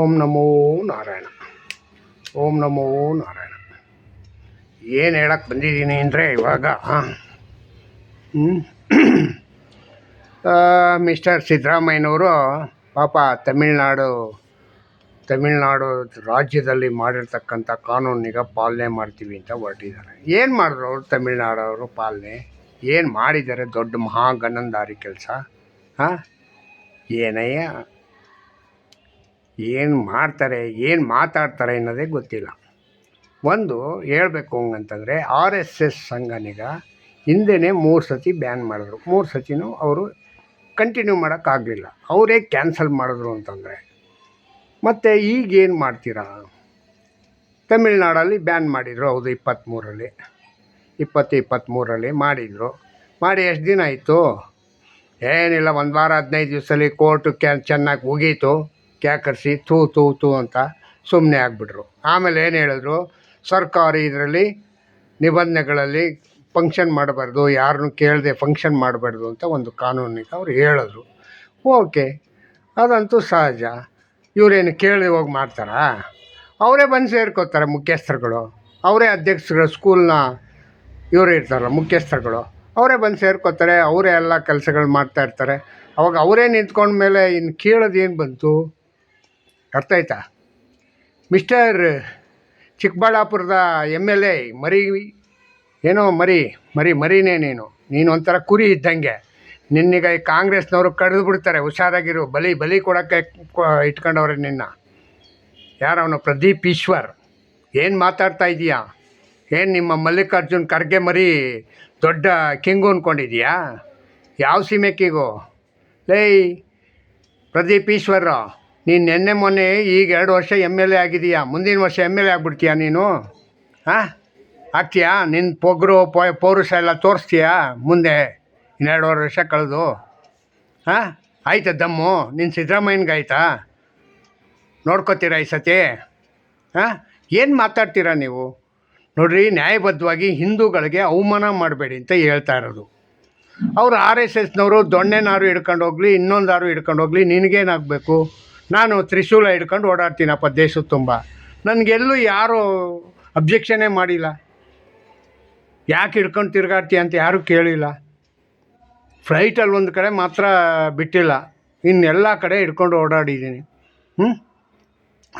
ಓಂ ನಮೋ ನಾರಾಯಣ. ಓಂ ನಮೋ ನಾರಾಯಣ. ಏನು ಹೇಳಕ್ಕೆ ಬಂದಿದ್ದೀನಿ ಅಂದರೆ ಇವಾಗ ಮಿಸ್ಟರ್ ಸಿದ್ದರಾಮಯ್ಯನವರು ಪಾಪ ತಮಿಳ್ನಾಡು ತಮಿಳ್ನಾಡು ರಾಜ್ಯದಲ್ಲಿ ಮಾಡಿರ್ತಕ್ಕಂಥ ಕಾನೂನಿಗೆ ಪಾಲನೆ ಮಾಡ್ತೀವಿ ಅಂತ ಹೊರಟಿದ್ದಾರೆ. ಏನು ಮಾಡಿದ್ರು ಅವರು ತಮಿಳ್ನಾಡವರು ಪಾಲನೆ? ಏನು ಮಾಡಿದ್ದಾರೆ ದೊಡ್ಡ ಮಹಾಗನಂದಾರಿ ಕೆಲಸ? ಹಾಂ? ಏನಯ್ಯ? ಏನು ಮಾಡ್ತಾರೆ, ಏನು ಮಾತಾಡ್ತಾರೆ ಅನ್ನೋದೇ ಗೊತ್ತಿಲ್ಲ. ಒಂದು ಹೇಳಬೇಕು ಹಂಗಂತಂದರೆ ಆರ್ ಎಸ್ ಎಸ್ ಸಂಘನಿಗ ಹಿಂದೆನೇ ಮೂರು ಸತಿ ಬ್ಯಾನ್ ಮಾಡಿದ್ರು. ಮೂರು ಸತಿನೂ ಅವರು ಕಂಟಿನ್ಯೂ ಮಾಡೋಕ್ಕಾಗಲಿಲ್ಲ ಅವರೇ ಕ್ಯಾನ್ಸಲ್ ಮಾಡಿದ್ರು ಅಂತಂದರೆ. ಮತ್ತು ಈಗೇನು ಮಾಡ್ತೀರಾ? ತಮಿಳ್ನಾಡಲ್ಲಿ ಬ್ಯಾನ್ ಮಾಡಿದರು ಹೌದು ಇಪ್ಪತ್ತ್ಮೂರಲ್ಲಿ ಇಪ್ಪತ್ತು ಇಪ್ಪತ್ತ್ಮೂರಲ್ಲಿ ಮಾಡಿದರು. ಮಾಡಿ ಎಷ್ಟು ದಿನ ಆಯಿತು? ಏನಿಲ್ಲ, ಒಂದು ವಾರ, ಹದಿನೈದು ದಿವಸದಲ್ಲಿ ಕೋರ್ಟು ಕ್ಯಾನ್ ಚೆನ್ನಾಗಿ ಉಗೀತು ಕ್ಯಾಕರಿಸಿ ತೂ ತೂ ತೂ ಅಂತ ಸುಮ್ಮನೆ ಆಗಿಬಿಟ್ರು. ಆಮೇಲೆ ಏನು ಹೇಳಿದ್ರು? ಸರ್ಕಾರಿ ಇದರಲ್ಲಿ ನಿಬಂಧನೆಗಳಲ್ಲಿ ಫಂಕ್ಷನ್ ಮಾಡಬಾರ್ದು ಯಾರನ್ನೂ ಕೇಳದೆ ಫಂಕ್ಷನ್ ಮಾಡಬಾರ್ದು ಅಂತ ಒಂದು ಕಾನೂನಿಗೆ ಅವ್ರು ಹೇಳಿದ್ರು. ಓಕೆ, ಅದಂತೂ ಸಹಜ. ಇವರೇನು ಕೇಳಿ ಹೋಗಿ ಮಾಡ್ತಾರಾ? ಅವರೇ ಬಂದು ಸೇರ್ಕೋತಾರೆ ಮುಖ್ಯಸ್ಥರುಗಳು. ಅವರೇ ಅಧ್ಯಕ್ಷರು ಸ್ಕೂಲ್ನ ಇವರು ಇರ್ತಾರಲ್ಲ ಮುಖ್ಯಸ್ಥರುಗಳು. ಅವರೇ ಬಂದು ಸೇರ್ಕೋತಾರೆ, ಅವರೇ ಎಲ್ಲ ಕೆಲಸಗಳು ಮಾಡ್ತಾ ಇರ್ತಾರೆ. ಅವಾಗ ಅವರೇ ನಿಂತ್ಕೊಂಡ್ಮೇಲೆ ಇನ್ನು ಕೇಳೋದು ಏನು ಬಂತು? ಅರ್ಥ ಆಯ್ತಾ? ಮಿಸ್ಟರ್ ಚಿಕ್ಕಬಳ್ಳಾಪುರದ ಎಂ ಎಲ್ ಎ, ಮರಿ ಏನೋ ಮರಿ ಮರಿ, ಮರಿನೇ ನೀನು. ನೀನು ಒಂಥರ ಕುರಿ ಇದ್ದಂಗೆ. ನಿನ್ನೀಗ ಈ ಕಾಂಗ್ರೆಸ್ನವರು ಕಡಿದು ಬಿಡ್ತಾರೆ ಹುಷಾರಾಗಿರು, ಬಲಿ ಬಲಿ ಕೊಡೋಕ್ಕೆ ಇಟ್ಕೊಂಡವ್ರೆ ನಿನ್ನ. ಯಾರವನು? ಪ್ರದೀಪ್ ಈಶ್ವರ್. ಏನು ಮಾತಾಡ್ತಾ ಇದೀಯಾ? ಏನು ನಿಮ್ಮ ಮಲ್ಲಿಕಾರ್ಜುನ್ ಖರ್ಗೆ ಮರಿ ದೊಡ್ಡ ಕಿಂಗು ಅಂದ್ಕೊಂಡಿದ್ಯಾ ಯಾವ ಸೀಮೆಕ್ಕಿಗೂ ಲೇಯ್ ಪ್ರದೀಪ್ ಈಶ್ವರ. ನೀನು ನಿನ್ನೆ ಮೊನ್ನೆ ಈಗ ಎರಡು ವರ್ಷ ಎಂ ಎಲ್ ಎ ಆಗಿದೆಯಾ? ಮುಂದಿನ ವರ್ಷ ಎಂ ಎಲ್ ಎ ಆಗ್ಬಿಡ್ತೀಯಾ ನೀನು? ಹಾಂ? ಆಗ್ತೀಯಾ? ನಿನ್ನ ಪೊಗ್ರು ಪೌರುಷ ಎಲ್ಲ ತೋರಿಸ್ತೀಯಾ ಮುಂದೆ? ಇನ್ನೆರಡುವರೆ ವರ್ಷ ಕಳೆದು. ಹಾಂ? ಆಯ್ತಾ ದಮ್ಮು? ನಿನ್ನ ಸಿದ್ದರಾಮಯ್ಯನಿಗಾಯ್ತಾ ನೋಡ್ಕೋತೀರಾ ಈ ಸತಿ? ಹಾಂ? ಏನು ಮಾತಾಡ್ತೀರಾ ನೀವು? ನೋಡ್ರಿ, ನ್ಯಾಯಬದ್ಧವಾಗಿ ಹಿಂದೂಗಳಿಗೆ ಅವಮಾನ ಮಾಡಬೇಡಿ ಅಂತ ಹೇಳ್ತಾ ಇರೋದು. ಅವರು ಆರ್ ಎಸ್ ಎಸ್ನವರು ದೊಣ್ಣೆನಾರು ಹಿಡ್ಕೊಂಡು ಹೋಗಲಿ, ಇನ್ನೊಂದಾರು ಹಿಡ್ಕೊಂಡು ಹೋಗಲಿ ನಿನಗೇನಾಗಬೇಕು ನಾನು ತ್ರಿಶೂಲ ಹಿಡ್ಕೊಂಡು ಓಡಾಡ್ತೀನಪ್ಪ ದೇಶದ ತುಂಬ. ನನಗೆಲ್ಲೂ ಯಾರೂ ಅಬ್ಜೆಕ್ಷನೇ ಮಾಡಿಲ್ಲ. ಯಾಕೆ ಹಿಡ್ಕೊಂಡು ತಿರುಗಾಡ್ತೀಯ ಅಂತ ಯಾರೂ ಕೇಳಿಲ್ಲ. ಫ್ಲೈಟಲ್ಲಿ ಒಂದು ಕಡೆ ಮಾತ್ರ ಬಿಟ್ಟಿಲ್ಲ. ಇನ್ನೆಲ್ಲ ಕಡೆ ಹಿಡ್ಕೊಂಡು ಓಡಾಡಿದ್ದೀನಿ. ಹ್ಞೂ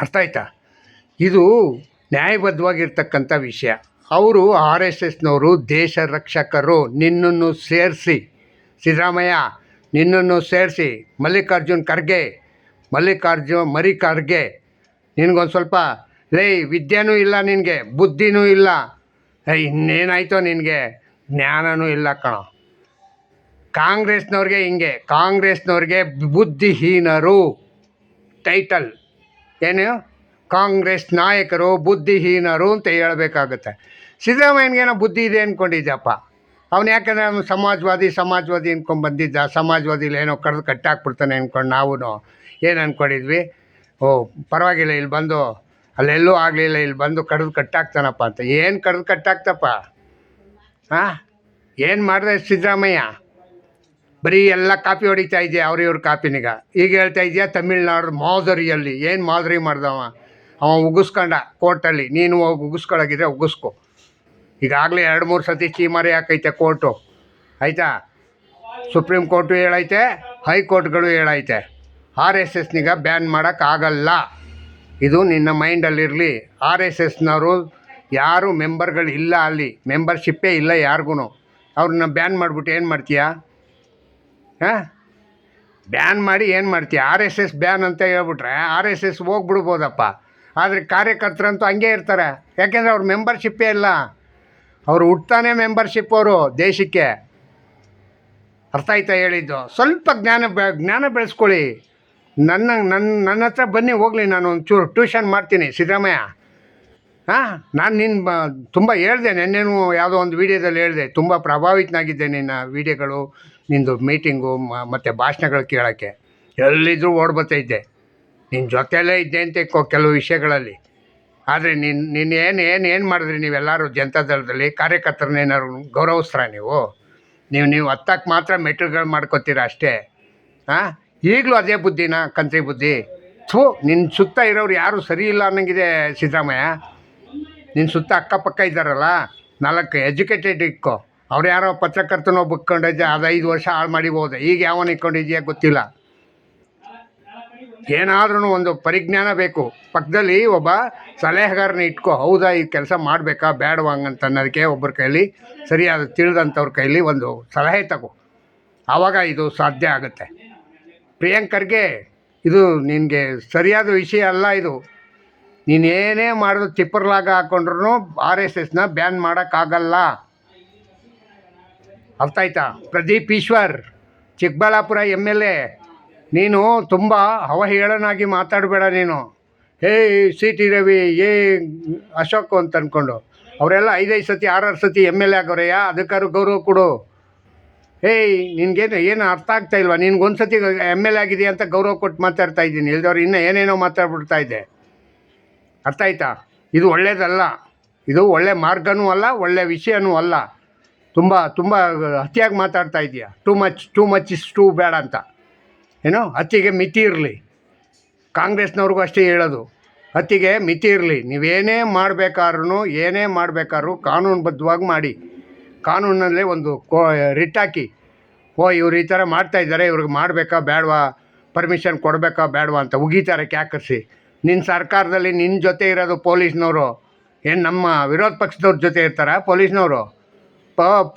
ಅರ್ಥ ಆಯ್ತಾ? ಇದು ನ್ಯಾಯಬದ್ಧವಾಗಿರ್ತಕ್ಕಂಥ ವಿಷಯ. ಅವರು ಆರ್ ಎಸ್ ಎಸ್ನವರು, ದೇಶ ರಕ್ಷಕರು, ನಿನ್ನನ್ನು ಸೇರಿಸಿ. ಸಿದ್ದರಾಮಯ್ಯ, ನಿನ್ನನ್ನು ಸೇರಿಸಿ. ಮಲ್ಲಿಕಾರ್ಜುನ್ ಖರ್ಗೆ ಮಲ್ಲಿಕಾರ್ಜುನ್, ಮರಿ ಖರ್ಗೆ. ನಿನಗೊಂದು ಸ್ವಲ್ಪ ಲೇ ವಿದ್ಯೆನೂ ಇಲ್ಲ ನಿನಗೆ, ಬುದ್ಧಿನೂ ಇಲ್ಲ. ಇನ್ನೇನಾಯ್ತೋ ನಿನಗೆ? ಜ್ಞಾನನೂ ಇಲ್ಲ ಕಣೋ. ಕಾಂಗ್ರೆಸ್ನವ್ರಿಗೆ ಹಿಂಗೆ, ಕಾಂಗ್ರೆಸ್ನವ್ರಿಗೆ ಬುದ್ಧಿಹೀನರು. ಟೈಟಲ್. ಏನು? ಕಾಂಗ್ರೆಸ್ ನಾಯಕರು ಬುದ್ಧಿಹೀನರು ಅಂತ ಹೇಳಬೇಕಾಗುತ್ತೆ. ಸಿದ್ದರಾಮಯ್ಯನಿಗೇನೋ ಬುದ್ಧಿ ಇದೆ ಅಂದ್ಕೊಂಡಿದ್ದಪ್ಪ ಅವನು ಯಾಕಂದರೆ ಅವನು ಸಮಾಜವಾದಿ ಸಮಾಜವಾದಿ ಅಂದ್ಕೊಂಡು ಬಂದಿದ್ದ. ಸಮಾಜವಾದಿಲಿ ಏನೋ ಕಡ್ದು ಕಟ್ಟಾಕ್ಬಿಡ್ತಾನೆ ಅಂದ್ಕೊಂಡು ನಾವು ಏನು ಅಂದ್ಕೊಂಡಿದ್ವಿ ಓ, ಪರವಾಗಿಲ್ಲ, ಇಲ್ಲಿ ಬಂದು, ಅಲ್ಲೆಲ್ಲೂ ಆಗಲಿಲ್ಲ, ಇಲ್ಲಿ ಬಂದು ಕಡ್ದು ಕಟ್ಟಾಕ್ತಾನಪ್ಪ ಅಂತ. ಏನು ಕಡ್ದು ಕಟ್ಟಾಕ್ತಪ್ಪ? ಹಾಂ ಏನು ಮಾಡಿದೆ ಸಿದ್ದರಾಮಯ್ಯ? ಬರೀ ಎಲ್ಲ ಕಾಪಿ ಹೊಡಿತಾ ಇದೆಯಾ ಅವ್ರ ಇವ್ರ ಕಾಪಿನಿಗ? ಈಗ ಹೇಳ್ತಾ ಇದೆಯಾ ತಮಿಳ್ನಾಡು ಮಾದರಿಯಲ್ಲಿ? ಏನು ಮಾದರಿ ಮಾಡ್ದವ? ಅವ ಉಗಿಸ್ಕೊಂಡ ಕೋರ್ಟಲ್ಲಿ. ನೀನು ಹೋಗಿ ಉಗಿಸ್ಕೊಳಗಿದ್ರೆ ಉಗಿಸ್ಕೊ. ಈಗಾಗಲೇ ಎರಡು ಮೂರು ಸತಿ ಚೀಮಾರಿ ಹಾಕೈತೆ ಕೋರ್ಟು. ಆಯಿತಾ? ಸುಪ್ರೀಂ ಕೋರ್ಟು ಹೇಳೈತೆ ಹೈಕೋರ್ಟ್ಗಳು ಹೇಳೈತೆ. ಆರ್ ಎಸ್ ಎಸ್ನಿಗ ಬ್ಯಾನ್ ಮಾಡೋಕ್ಕಾಗಲ್ಲ ಇದು ನಿನ್ನ ಮೈಂಡಲ್ಲಿರಲಿ ಆರ್ ಎಸ್ ಎಸ್ನವರು ಯಾರು ಮೆಂಬರ್ಗಳು ಇಲ್ಲ ಅಲ್ಲಿ. ಮೆಂಬರ್ಶಿಪ್ಪೇ ಇಲ್ಲ ಯಾರಿಗೂ ಅವ್ರನ್ನ ಬ್ಯಾನ್ ಮಾಡಿಬಿಟ್ಟು ಏನು ಮಾಡ್ತೀಯಾ? ಹಾಂ? ಬ್ಯಾನ್ ಮಾಡಿ ಏನು ಮಾಡ್ತೀಯ? ಆರ್ ಎಸ್ ಎಸ್ ಬ್ಯಾನ್ ಅಂತ ಹೇಳ್ಬಿಟ್ರೆ ಆರ್ ಎಸ್ ಎಸ್ ಹೋಗ್ಬಿಡ್ಬೋದಪ್ಪ. ಆದರೆ ಕಾರ್ಯಕರ್ತರಂತೂ ಹಂಗೆ ಇರ್ತಾರೆ. ಯಾಕೆಂದರೆ ಅವ್ರ ಮೆಂಬರ್ಶಿಪ್ಪೇ ಇಲ್ಲ. ಅವರು ಹುಟ್ತಾನೆ ಮೆಂಬರ್ಶಿಪ್ ಅವರು ದೇಶಕ್ಕೆ. ಅರ್ಥ ಆಯ್ತಾ ಹೇಳಿದ್ದು? ಸ್ವಲ್ಪ ಜ್ಞಾನ ಬೆ, ಜ್ಞಾನ ಬೆಳೆಸ್ಕೊಳ್ಳಿ. ನನ್ನ ನನ್ನ ನನ್ನ ಹತ್ರ ಬನ್ನಿ, ಹೋಗಲಿ, ನಾನು ಒಂಚೂರು ಟ್ಯೂಷನ್ ಮಾಡ್ತೀನಿ, ಸಿದ್ದರಾಮಯ್ಯ. ಹಾಂ, ನಾನು ನಿನ್ನ ತುಂಬ ಹೇಳಿದೆ, ನೆನ್ನೆನೂ ಯಾವುದೋ ಒಂದು ವೀಡಿಯೋದಲ್ಲಿ ಹೇಳಿದೆ, ತುಂಬ ಪ್ರಭಾವಿತನಾಗಿದ್ದೆ ನಿನ್ನ ವೀಡಿಯೋಗಳು, ನಿಂದು ಮೀಟಿಂಗು ಮತ್ತು ಭಾಷಣಗಳು ಕೇಳೋಕ್ಕೆ. ಎಲ್ಲಿದ್ದರೂ ಓಡ್ಬತ್ತೈತೆ ನಿನ್ನ ಜೊತೆಯಲ್ಲೇ ಇದ್ದೆ ಅಂತ ಕೆಲವು ವಿಷಯಗಳಲ್ಲಿ. ಆದರೆ ನಿನ್ನ ನಿನ್ನ ಏನು ಏನು ಏನು ಮಾಡಿದ್ರಿ ನೀವೆಲ್ಲರೂ ಜನತಾದಳದಲ್ಲಿ ಕಾರ್ಯಕರ್ತರನ್ನೇನಾದ್ರು ಗೌರವಸ್ತ್ರ ನೀವು? ನೀವು ನೀವು ಹತ್ತಕ್ಕೆ ಮಾತ್ರ ಮೆಟ್ರಿಗಳು ಮಾಡ್ಕೊತೀರ ಅಷ್ಟೇ? ಹಾಂ ಈಗಲೂ ಅದೇ ಬುದ್ಧಿನಾ ಕಂತ್ರಿ ಬುದ್ಧಿ? ಥೂ ನಿನ್ನ ಸುತ್ತ ಇರೋರು ಯಾರು ಸರಿ ಇಲ್ಲ ಅನ್ನಂಗಿದೆ ಸಿದ್ದರಾಮಯ್ಯ. ನಿನ್ನ ಸುತ್ತ ಅಕ್ಕಪಕ್ಕ ಇದ್ದಾರಲ್ಲ, ನಾಲ್ಕು ಎಜುಕೇಟೆಡ್ ಇಕ್ಕೊ. ಅವ್ರು ಯಾರೋ ಪತ್ರಕರ್ತನೋ ಬುಕ್ಕೊಂಡಿದ್ದೆ ಅದು ಐದು ವರ್ಷ ಹಾಳು ಮಾಡಿಬೋದು ಈಗ ಯಾವನ ಇಕ್ಕೊಂಡಿದ್ಯಾ ಗೊತ್ತಿಲ್ಲ. ಏನಾದ್ರೂ ಒಂದು ಪರಿಜ್ಞಾನ ಬೇಕು. ಪಕ್ಕದಲ್ಲಿ ಒಬ್ಬ ಸಲಹೆಗಾರನ ಇಟ್ಕೋ, ಹೌದಾ, ಈ ಕೆಲಸ ಮಾಡಬೇಕಾ ಬೇಡವಾ ಅಂತ ಅನ್ನೋದಕ್ಕೆ ಒಬ್ಬರ ಕೈಲಿ, ಸರಿಯಾದ ತಿಳಿದಂಥವ್ರ ಕೈಲಿ ಒಂದು ಸಲಹೆ ತಗೋ. ಆವಾಗ ಇದು ಸಾಧ್ಯ ಆಗುತ್ತೆ. ಪ್ರಿಯಾಂಕರ್ಗೆ ಇದು ನಿನಗೆ ಸರಿಯಾದ ವಿಷಯ ಅಲ್ಲ ಇದು. ನೀನೇನೇ ಮಾಡಿದ್ರು ತಿಪ್ಪರ್ಲಾಗ ಹಾಕ್ಕೊಂಡ್ರು ಆರ್ ಎಸ್ ಎಸ್ನ ಬ್ಯಾನ್ ಮಾಡೋಕ್ಕಾಗಲ್ಲ. ಅರ್ಥ ಆಯ್ತಾ? Pradeep Eshwar, Chikkaballapur M L A. ನೀನು ತುಂಬ ಅವಹೇಳನಾಗಿ ಮಾತಾಡಬೇಡ ನೀನು. ಹೇ ಸಿ ಟಿ ರವಿ, ಏ ಅಶೋಕ್ ಅಂತ ಅಂದ್ಕೊಂಡು ಅವರೆಲ್ಲ ಐದೈದು ಸತಿ, ಆರಾರು ಸತಿ ಎಂ ಎಲ್ ಎ ಆಗೋರೆಯ? ಅದಕ್ಕಾದ್ರು ಗೌರವ ಕೊಡು. ಏಯ್ ನಿನಗೇನು ಏನು ಅರ್ಥ ಆಗ್ತಾ ಇಲ್ವಾ? ನಿನ್ಗೊಂದು ಸತಿ ಎಂ ಎಲ್ ಎ ಆಗಿದೆಯಾ ಅಂತ ಗೌರವ ಕೊಟ್ಟು ಮಾತಾಡ್ತಾ ಇದ್ದೀನಿ. ಇಲ್ದವ್ರು ಇನ್ನೂ ಏನೇನೋ ಮಾತಾಡ್ಬಿಡ್ತಾ ಇದ್ದೆ ಅರ್ಥ ಆಯ್ತಾ? ಇದು ಒಳ್ಳೇದಲ್ಲ. ಇದು ಒಳ್ಳೆ ಮಾರ್ಗನೂ ಅಲ್ಲ, ಒಳ್ಳೆ ವಿಷಯನೂ ಅಲ್ಲ. ತುಂಬ ತುಂಬ ಅತಿಯಾಗಿ ಮಾತಾಡ್ತಾ ಇದೆಯಾ? Too much too much is too ಬೇಡ ಅಂತ. ಏನು ಹತ್ತಿಗೆ ಮಿತಿ ಇರಲಿ. ಕಾಂಗ್ರೆಸ್ನವ್ರಿಗೂ ಅಷ್ಟೇ ಹೇಳೋದು. ಅತ್ತಿಗೆ ಮಿತಿ ಇರಲಿ. ನೀವೇನೇ ಮಾಡಬೇಕಾದ್ರೂ ಏನೇ ಮಾಡಬೇಕಾದ್ರೂ ಕಾನೂನುಬದ್ಧವಾಗಿ ಮಾಡಿ. ಕಾನೂನಲ್ಲೇ ಒಂದು ಕೋ ರಿಟ್ ಹಾಕಿ ಓ, ಇವ್ರು ಈ ಥರ ಮಾಡ್ತಾ ಇದ್ದಾರೆ, ಇವ್ರಿಗೆ ಮಾಡಬೇಕಾ ಬೇಡವಾ ಪರ್ಮಿಷನ್ ಕೊಡಬೇಕಾ ಬೇಡವಾ ಅಂತ ಉಗೀತಾರೆ ಕ್ಯಾಕರಿಸಿ. ನಿನ್ನ ಸರ್ಕಾರದಲ್ಲಿ ನಿನ್ನ ಜೊತೆ ಇರೋದು ಪೊಲೀಸ್ನವರು. ಏನು ನಮ್ಮ ವಿರೋಧ ಪಕ್ಷದವ್ರ ಜೊತೆ ಇರ್ತಾರ ಪೊಲೀಸ್ನವರು?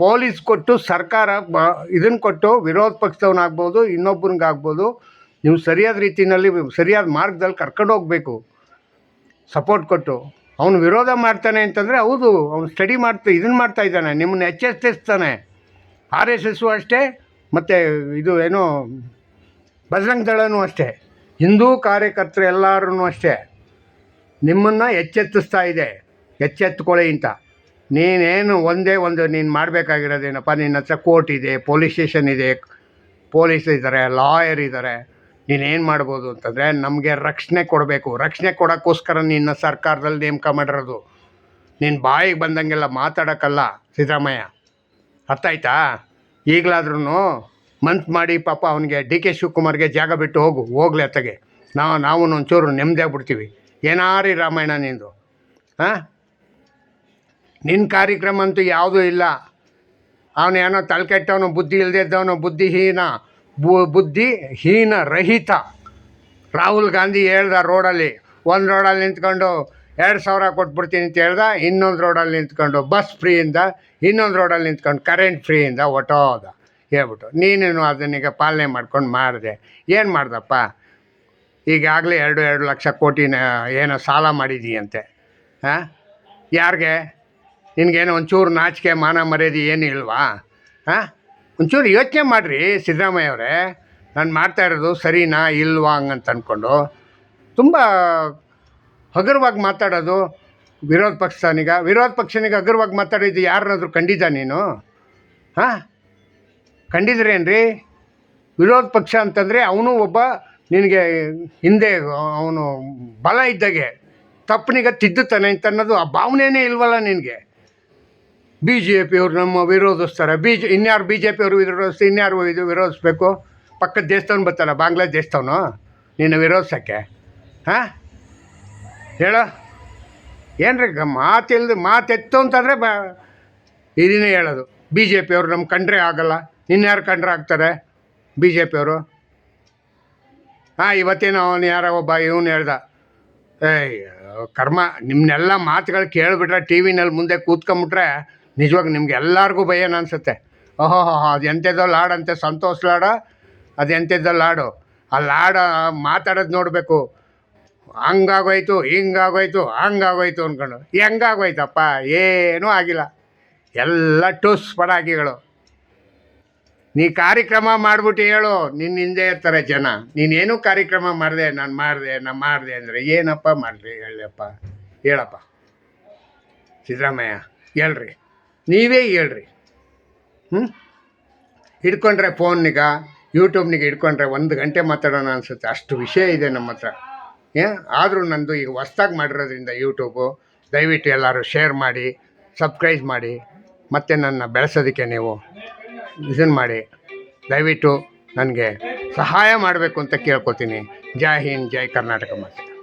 ಪೊಲೀಸ್ ಕೊಟ್ಟು ಸರ್ಕಾರ ಬ ಇದನ್ನು ಕೊಟ್ಟು ವಿರೋಧ ಪಕ್ಷದವನಾಗ್ಬೋದು ಇನ್ನೊಬ್ಬನಿಗಾಗ್ಬೋದು ನೀವು ಸರಿಯಾದ ರೀತಿಯಲ್ಲಿ ಸರಿಯಾದ ಮಾರ್ಗದಲ್ಲಿ ಕರ್ಕೊಂಡು ಹೋಗಬೇಕು. ಸಪೋರ್ಟ್ ಕೊಟ್ಟು. ಅವನು ವಿರೋಧ ಮಾಡ್ತಾನೆ ಅಂತಂದರೆ ಹೌದು, ಅವನು ಸ್ಟಡಿ ಮಾಡ್ತಾ ಇದನ್ನು ಮಾಡ್ತಾ ಇದ್ದಾನೆ ನಿಮ್ಮನ್ನು ಎಚ್ಚರಿಸ್ತಾನೆ ಆರ್ ಎಸ್ ಎಸ್ಸು ಅಷ್ಟೇ, ಮತ್ತು ಇದು ಏನು, ಬಜರಂಗ್ ದಳನೂ ಅಷ್ಟೇ. ಹಿಂದೂ ಕಾರ್ಯಕರ್ತರು ಎಲ್ಲರೂ ಅಷ್ಟೇ. ನಿಮ್ಮನ್ನು ಎಚ್ಚೆತ್ತಿಸ್ತಾ ಇದೆ ಎಚ್ಚೆತ್ತುಕೊಳ್ಳಿ ಅಂತ. ನೀನೇನು ಒಂದೇ ಒಂದು ನೀನು ಮಾಡಬೇಕಾಗಿರೋದೇನಪ್ಪ? ನಿನ್ನ ಹತ್ರ ಕೋರ್ಟ್ ಇದೆ, ಪೊಲೀಸ್ ಸ್ಟೇಷನ್ ಇದೆ, ಪೊಲೀಸ್ ಇದ್ದಾರೆ ಲಾಯರ್ ಇದ್ದಾರೆ ನೀನೇನು ಮಾಡ್ಬೋದು ಅಂತಂದರೆ ನಮಗೆ ರಕ್ಷಣೆ ಕೊಡಬೇಕು. ರಕ್ಷಣೆ ಕೊಡೋಕ್ಕೋಸ್ಕರ ನಿನ್ನ ಸರ್ಕಾರದಲ್ಲಿ ನೇಮಕ ಮಾಡಿರೋದು. ನೀನು ಬಾಯಿಗೆ ಬಂದಂಗೆಲ್ಲ ಮಾತಾಡೋಕ್ಕಲ್ಲ ಸಿದ್ದರಾಮಯ್ಯ. ಅರ್ಥ ಆಯ್ತಾ? ಈಗಲಾದ್ರೂ ಮಂತ್ ಮಾಡಿ ಪಾಪ ಅವನಿಗೆ ಡಿ ಕೆ ಶಿವಕುಮಾರ್ಗೆ ಜಾಗ ಬಿಟ್ಟು ಹೋಗು, ಹೋಗ್ಲಿ ಅತ್ತಗೆ. ನಾವು ನಾವು ಒಂಚೂರು ನೆಮ್ಮದಿ ಆಗ್ಬಿಡ್ತೀವಿ. ಏನಾರಿ ರಾಮಾಯಣ ನಿಂದು? ಹಾಂ ನಿನ್ನ ಕಾರ್ಯಕ್ರಮ ಅಂತೂ ಯಾವುದೂ ಇಲ್ಲ. ಅವನು ಏನೋ ತಲೆಕೆಟ್ಟವನು, ಬುದ್ಧಿ ಇಲ್ಲದೇ ಇದ್ದವನು, ಬುದ್ಧಿಹೀನ ಬುದ್ಧಿ ಹೀನ ರಹಿತ. ರಾಹುಲ್ ಗಾಂಧಿ ಹೇಳ್ದ ರೋಡಲ್ಲಿ, ಒಂದು ರೋಡಲ್ಲಿ ನಿಂತ್ಕೊಂಡು ಎರಡು ಸಾವಿರ ಕೊಟ್ಬಿಡ್ತೀನಿ ಅಂತ ಹೇಳ್ದ, ಇನ್ನೊಂದು ರೋಡಲ್ಲಿ ನಿಂತ್ಕೊಂಡು ಬಸ್ ಫ್ರೀಯಿಂದ, ಇನ್ನೊಂದು ರೋಡಲ್ಲಿ ನಿಂತ್ಕೊಂಡು ಕರೆಂಟ್ ಫ್ರೀಯಿಂದ ಒಟೋದ ಹೇಳ್ಬಿಟ್ಟು, ನೀನೇನು ಅದನ್ನೀಗ ಪಾಲನೆ ಮಾಡ್ಕೊಂಡು ಮಾಡಿದೆ. ಏನು ಮಾಡ್ದಪ್ಪ? ಈಗಾಗಲೇ ಎರಡು ಎರಡು ಲಕ್ಷ ಕೋಟಿನ ಏನೋ ಸಾಲ ಮಾಡಿದೀಯಂತೆ. ಹಾಂ? ಯಾರಿಗೆ? ನಿನಗೇನೋ ಒಂಚೂರು ನಾಚಿಕೆ, ಮಾನ ಮರ್ಯಾದೆ ಏನು ಇಲ್ವಾ? ಹಾಂ? ಒಂಚೂರು ಯೋಚನೆ ಮಾಡಿರಿ ಸಿದ್ದರಾಮಯ್ಯ ಅವರೇ. ನಾನು ಮಾಡ್ತಾ ಇರೋದು ಸರಿನಾ ಇಲ್ವಾ ಹಂಗಂತ ಅಂದ್ಕೊಂಡು ತುಂಬ ಹಗುರವಾಗಿ ಮಾತಾಡೋದು ವಿರೋಧ ಪಕ್ಷನಿಗ ವಿರೋಧ ಪಕ್ಷನಿಗೆ ಹಗುರವಾಗಿ ಮಾತಾಡಿದ್ದು ಯಾರನ್ನಾದರೂ ಕಂಡಿದ್ದ ನೀನು? ಹಾಂ? ಕಂಡಿದ್ರೇನ್ರಿ ವಿರೋಧ ಪಕ್ಷ ಅಂತಂದರೆ ಅವನು ಒಬ್ಬ ನಿನಗೆ ಹಿಂದೆ ಅವನು ಬಲ ಇದ್ದಾಗೆ ತಪ್ಪನಿಗ ತಿದ್ದುತ್ತಾನೆ ಅಂತ ಅನ್ನೋದು ಆ ಭಾವನೆನೇ ಇಲ್ವಲ್ಲ ನಿನಗೆ? ಬಿ ಜೆ ಪಿಯವ್ರು ನಮ್ಮ ವಿರೋಧಿಸ್ತಾರೆ. ಬಿ ಜೆ ಇನ್ಯಾರು ಬಿ ಜೆ ಪಿಯವರು ವಿರೋಧಿಸ್ತಾರೆ, ಇನ್ಯಾರು ಇದು ವಿರೋಧಿಸ್ಬೇಕು? ಪಕ್ಕದ ದೇಶದವ್ನು ಬಾಂಗ್ಲಾದ ದೇಶದವನು ನಿನ್ನ ವಿರೋಧಿಸೋಕ್ಕೆ. ಹಾಂ? ಹೇಳೋ. ಏನ್ರಿ ಮಾತಿಲ್ದು ಮಾತೆತ್ತು ಅಂತಂದರೆ ಬ ಇದನ್ನೇ ಹೇಳೋದು. ಬಿ ಜೆ ಪಿಯವರು ನಮ್ಮ ಕಂಡ್ರೆ ಆಗಲ್ಲ. ಇನ್ಯಾರು ಕಂಡ್ರೆ ಆಗ್ತಾರೆ? ಬಿ ಜೆ ಪಿಯವರು ಹಾಂ, ಇವತ್ತೇನೋ ಅವನು ಯಾರೋ ಒಬ್ಬ, ಇವನು ಹೇಳ್ದ. ಏಯ್, ಕರ್ಮ ನಿಮ್ಮನ್ನೆಲ್ಲ ಮಾತುಗಳು ಕೇಳಿಬಿಟ್ರೆ ಟಿ ವಿನಲ್ಲಿ ಮುಂದೆ ಕೂತ್ಕೊಂಬಿಟ್ರೆ ನಿಜವಾಗಿ ನಿಮ್ಗೆ ಎಲ್ಲರಿಗೂ ಭಯನ ಅನಿಸುತ್ತೆ. ಓಹೋ ಅದು ಎಂಥದ್ದೋ ಲಾಡಂತೆ ಸಂತೋಷ್ ಲಾಡ? ಅದು ಲಾಡು. ಆ ಲಾಡ ಮಾತಾಡೋದು ನೋಡಬೇಕು. ಹಂಗಾಗೋಯ್ತು, ಹಿಂಗಾಗೋಯ್ತು, ಹಂಗಾಗೋಯ್ತು ಅಂದ್ಕೊಂಡು ಹೆಂಗಾಗೋಯ್ತಪ್ಪ? ಏನೂ ಆಗಿಲ್ಲ. ಎಲ್ಲ ಟೂಸ್ ಪಡಾಕಿಗಳು ನೀ ಕಾರ್ಯಕ್ರಮ ಮಾಡ್ಬಿಟ್ಟು ಹೇಳು ನಿನ್ನ ಹಿಂದೆ ಇರ್ತಾರೆ ಜನ. ನೀನೇನು ಕಾರ್ಯಕ್ರಮ ಮಾಡಿದೆ, ನಾನು ಮಾಡಿದೆ ನಾನು ಮಾಡಿದೆ ಅಂದರೆ ಏನಪ್ಪ ಮಾಡಿರಿ? ಹೇಳಪ್ಪ. ಹೇಳಪ್ಪ. ಸಿದ್ದರಾಮಯ್ಯ, ಹೇಳ್ರಿ. ನೀವೇ ಹೇಳ್ರಿ. ಹ್ಞೂ ಹಿಡ್ಕೊಂಡ್ರೆ ಫೋನ್ನಿಗ, ಯೂಟ್ಯೂಬ್ನಿಗೆ ಹಿಡ್ಕೊಂಡ್ರೆ ಒಂದು ಗಂಟೆ ಮಾತಾಡೋಣ ಅನಿಸುತ್ತೆ. ಅಷ್ಟು ವಿಷಯ ಇದೆ ನಮ್ಮ ಹತ್ರ. ಏ, ಆದರೂ ನಂದು ಈಗ ಹೊಸ್ದಾಗಿ ಮಾಡಿರೋದ್ರಿಂದ ಯೂಟ್ಯೂಬು, ದಯವಿಟ್ಟು ಎಲ್ಲರೂ ಶೇರ್ ಮಾಡಿ, ಸಬ್ಸ್ಕ್ರೈಬ್ ಮಾಡಿ, ಮತ್ತು ನನ್ನ ಬೆಳೆಸೋದಕ್ಕೆ ನೀವು ಇದನ್ನು ಮಾಡಿ. ದಯವಿಟ್ಟು ನನಗೆ ಸಹಾಯ ಮಾಡಬೇಕು ಅಂತ ಕೇಳ್ಕೊತೀನಿ. ಜೈ ಹಿಂದ್, ಜೈ ಕರ್ನಾಟಕ ಮಾತೆ.